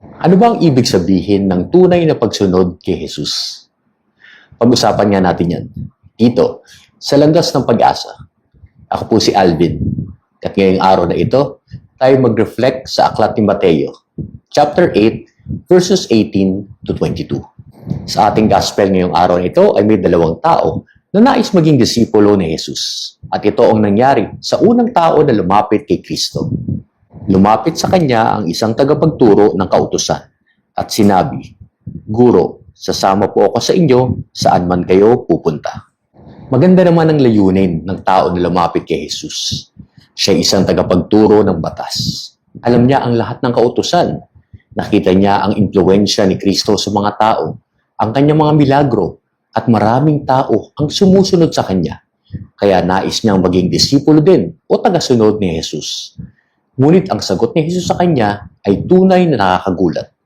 Ano ba ang ibig sabihin ng tunay na pagsunod kay Jesus? Pag-usapan nga natin yan. Dito, sa landas ng pag-asa. Ako po si Alvin. At ngayong araw na ito, tayo mag-reflect sa aklat ni Mateo, chapter 8, verses 18 to 22. Sa ating gospel ngayong araw na ito ay may dalawang tao na nais maging disipulo ni Jesus. At ito ang nangyari sa unang tao na lumapit kay Kristo. Lumapit sa kanya ang isang tagapagturo ng kautusan at sinabi, Guro, sasama po ako sa inyo saan man kayo pupunta. Maganda naman ang layunin ng tao na lumapit kay Jesus. Siya isang tagapagturo ng batas. Alam niya ang lahat ng kautusan. Nakita niya ang impluensya ni Kristo sa mga tao, ang kanyang mga milagro, at maraming tao ang sumusunod sa kanya. Kaya nais niyang maging disipulo din o tagasunod ni Jesus. Ngunit ang sagot ni Jesus sa kanya ay tunay na nakakagulat.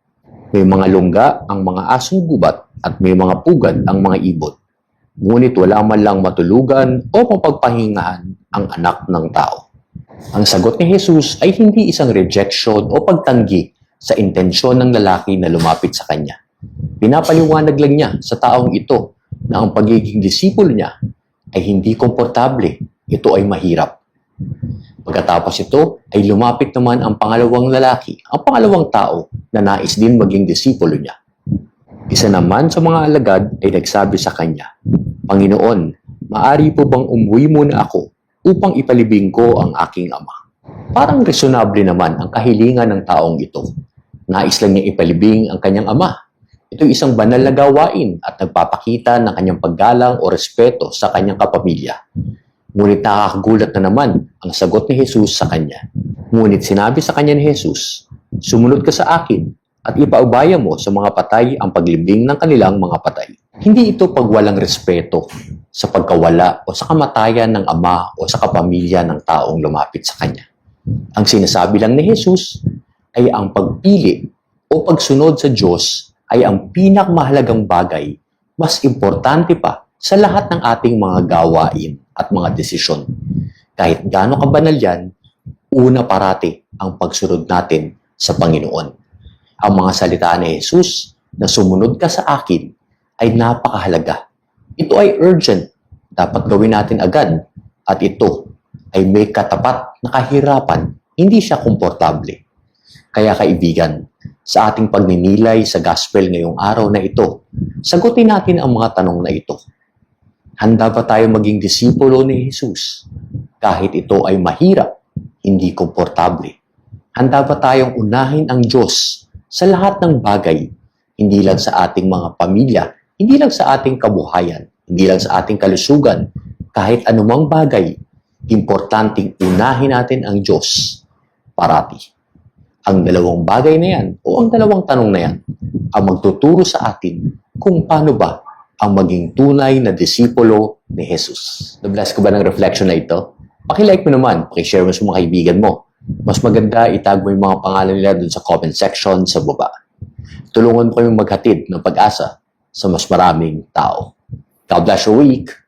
May mga lungga ang mga asong gubat at may mga pugad ang mga ibot. Ngunit wala man lang matulugan o mapagpahingahan ang anak ng tao. Ang sagot ni Jesus ay hindi isang rejection o pagtanggi sa intensyon ng lalaki na lumapit sa kanya. Pinapaliwanag lang niya sa taong ito na ang pagiging disipulo niya ay hindi komportable. Ito ay mahirap. Pagkatapos ito ay lumapit naman ang pangalawang lalaki, ang pangalawang tao na nais din maging disipulo niya. Isa naman sa mga alagad ay nagsabi sa kanya, Panginoon, maari po bang umuwi muna ako upang ipalibing ko ang aking ama? Parang resonable naman ang kahilingan ng taong ito. Nais lang niya ipalibing ang kanyang ama. Ito isang banal na gawain at nagpapakita ng kanyang paggalang o respeto sa kanyang kapamilya. Ngunit nakakagulat na naman ang sagot ni Jesus sa kanya. Ngunit sinabi sa kanya ni Jesus, Sumunod ka sa akin at ipaubaya mo sa mga patay ang paglibing ng kanilang mga patay. Hindi ito pagwalang respeto sa pagkawala o sa kamatayan ng ama o sa kapamilya ng taong lumapit sa kanya. Ang sinasabi lang ni Jesus ay ang pagpili o pagsunod sa Diyos ay ang pinakmahalagang bagay, mas importante pa sa lahat ng ating mga gawain at mga desisyon. Kahit gaano kabanal yan, una parati ang pagsunod natin sa Panginoon. Ang mga salita ni Jesus na sumunod ka sa akin ay napakahalaga. Ito ay urgent. Dapat gawin natin agad. At ito ay may katapat na kahirapan. Hindi siya komportable. Kaya kaibigan, sa ating pagninilay sa gospel ngayong araw na ito, sagutin natin ang mga tanong na ito. Handa ba tayo maging disipulo ni Jesus? Kahit ito ay mahirap, hindi komportable. Handa ba tayong unahin ang Diyos sa lahat ng bagay, hindi lang sa ating mga pamilya, hindi lang sa ating kabuhayan, hindi lang sa ating kalusugan, kahit anumang bagay, importanteng unahin natin ang Diyos parati. Ang dalawang bagay na yan o ang dalawang tanong na yan ang magtuturo sa atin kung paano ba ang maging tunay na disipulo ni Jesus. Na-bless ko ba ng reflection na ito? Pakilike mo naman, pakishare mo sa mga kaibigan mo. Mas maganda, itag mo yung mga pangalan nila dun sa comment section sa baba. Tulungan mo kami maghatid ng pag-asa sa mas maraming tao. God bless your week!